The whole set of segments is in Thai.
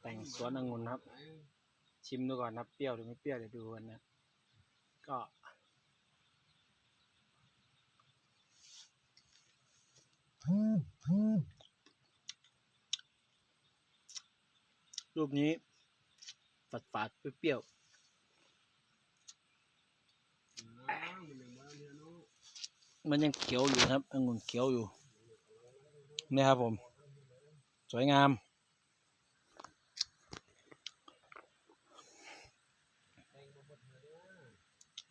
แต่งสวนองุ่นครับ ชิมดูก่อนนะเปรี้ยวหรือไม่เปรี้ยวเดี๋ยวดูกันนะก็ รูปนี้ฝาดฝาดเปรี้ยวมันยังเขียวอยู่ครับองุ่นเขียวอยู่นี่ครับผม สวยงาม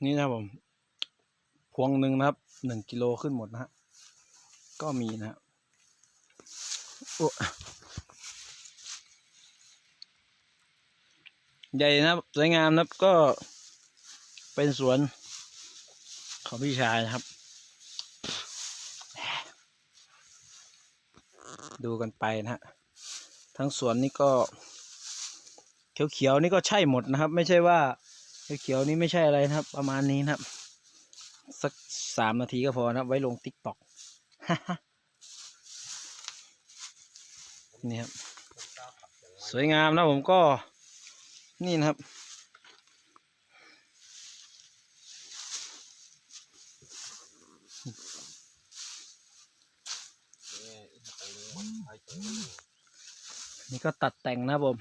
นี่นะครับผมพวงหนึ่งนะครับหนึ่งกิโลขึ้นหมดนะฮะก็มีนะฮะโอ้ใหญ่นะครับสวยงามนะครับก็เป็นสวนของพี่ชายนะครับ ดูกันไปนะฮะทั้งสวนนี่ก็ เขียวๆนี่ก็ใช่หมดนะครับ ไม่ใช่ว่า เขียวนี่ไม่ใช่อะไรนะครับ ประมาณนี้นะครับ สักสามนาทีก็พอนะครับ ไว้ลงติ๊กต็อกนี่ครับ สวยงามนะผมก็นี่นะครับ นี่ก็ตัดแต่งนะผม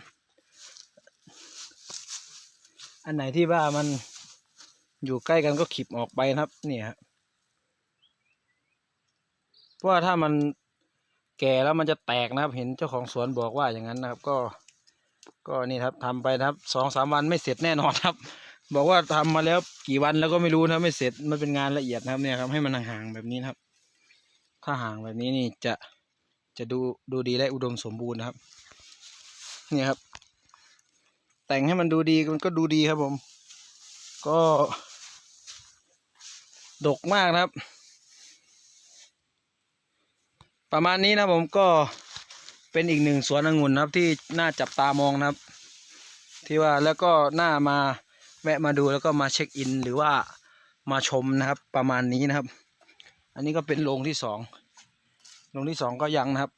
อันไหนที่ว่ามันอยู่ใกล้กันก็ขีบออกไปนะครับ นี่ยฮะเพราะว่าถ้ามันแก่แล้วมันจะแตกนะครับ เห็นเจ้าของสวนบอกว่าอย่างนั้นนะครับ ก็ ก็นี่ครับทำไปนะครับสองสามวันไม่เสร็จแน่นอนครับ บอกว่าทำมาแล้วกี่วันแล้วก็ไม่รู้นะไม่เสร็จมันเป็นงานละเอียดนะครับเนี่ยครับให้มันห่างๆแบบนี้นะครับ ถ้าห่างแบบนี้นี่จะจะดูดูดีและอุดมสมบูรณ์นะครับเนี่ยครับ แต่งให้มันดูดีมันก็ดูดีครับผม ก็ ดกมากนะครับ ประมาณนี้นะผมก็เป็นอีกหนึ่งสวนองุ่นนะครับ ที่น่าจับตามองนะครับ ที่ว่าแล้วก็น่ามาแวะมาดูแล้วก็มาเช็คอิน หรือว่ามาชมนะครับ ประมาณนี้นะครับ อันนี้ก็เป็นโรงที่สองโรงที่สองก็ยังนะครับ